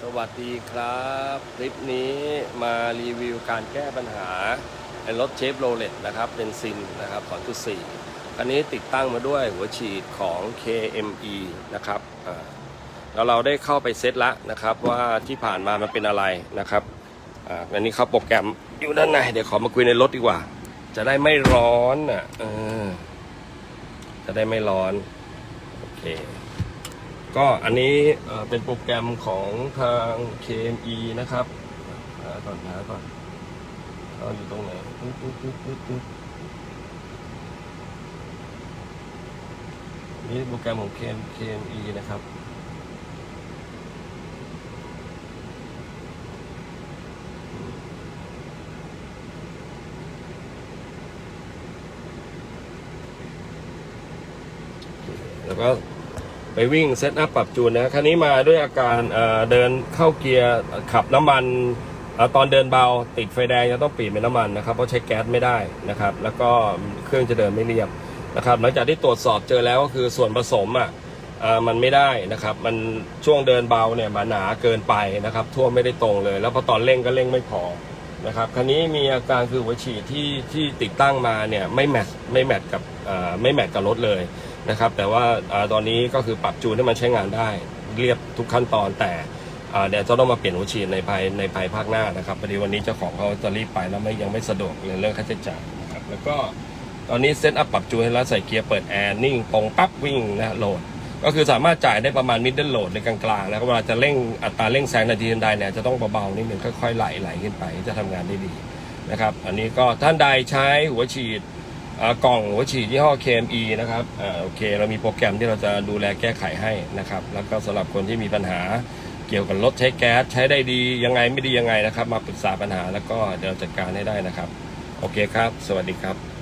สวัสดีครับ คลิปนี้มารีวิวการแก้ปัญหารถเชฟโรเลตนะครับเป็นซินนะครับ2.4คันนี้ติดตั้งมาด้วยหัวฉีดของ KME นะครับแล้วเราได้เข้าไปเซตละนะครับว่าที่ผ่านมามันเป็นอะไรนะครับอ,อันนี้เข้าโปรแกรมอยู่ด้านในเดี๋ยวขอมาคุยในรถดีกว่า จะได้ไม่ร้อนอะจะได้ไม่ร้อน โอเค ก็อันนี้เป็นโปรแกรมของทาง KME นะครับหาก่อนหาก่อนเอาอยู่ตรงไหนนี่โปรแกรมของ KM KME นะครับแล้วก็ ไปวิ่งเซตอัพปรับจูนนะคันนี้มาด้วยอาการเดินเข้าเกียร์ขับน้ำมันตอนเดินเบาติดไฟแดงจะต้องปลี่ยนเป็นน้ำมันนะครับเพราะใช้แก๊สไม่ได้นะครับ แล้วก็เครื่องจะเดินไม่เรียบนะครับหลังจากที่ตรวจสอบเจอแล้วก็คือส่วนผสมอะมันไม่ได้นะครับ มันช่วงเดินเบาเนี่ยมันหนาเกินไปนะครับ ทั่วไม่ได้ตรงเลย แล้วพอตอนเร่งก็เร่งไม่พอนะครับคันนี้มีอาการคือหัวฉีดที่ที่ติดตั้งมาเนี่ยไม่แมทไม่แมทกับไม่แมทกับรถเลย นะครับแต่ว่าตอนนี้ก็คือปรับจูนให้มันใช้งานได้ เรียบทุกขั้นตอนแต่เดี๋ยวจะต้องมาเปลี่ยนหัวฉีดในภายในภายภาคหน้านะครับพอดีวันนี้เจ้าของเขาจะรีบไปแล้วไม่ยังไม่สะดวกในเรื่องค่าใช้จ่ายนะครับแล้วก็ตอนนี้เซตอัพปรับจูนให้แล้วใส่เกียร์เปิดแอร์นิ่งตรงปั๊บวิ่งนะโหลด ก็คือสามารถจ่ายได้ประมาณมิดเดิลโหลดในกลางๆแล้วเวลาจะเร่งอัตราเร่งแซงนาทีทันใดเนี่ยจะต้องเบาๆนิดนึงค่อยๆไหลไหลขึ้นไปจะทำงานได้ดีนะครับอันนี้ก็ท่านใดใช้หัวฉีด กล่องหัวฉีดยี่ห้อ KME นะครับอ่าโอเค เรามีโปรแกรมที่เราจะดูแลแก้ไขให้นะครับ แล้วก็สำหรับคนที่มีปัญหาเกี่ยวกับรถใช้แก๊สใช้ได้ดียังไงไม่ดียังไงนะครับ มาปรึกษาปัญหาแล้วก็เดี๋ยวเราจัดการให้ได้นะครับ โอเคครับ สวัสดีครับ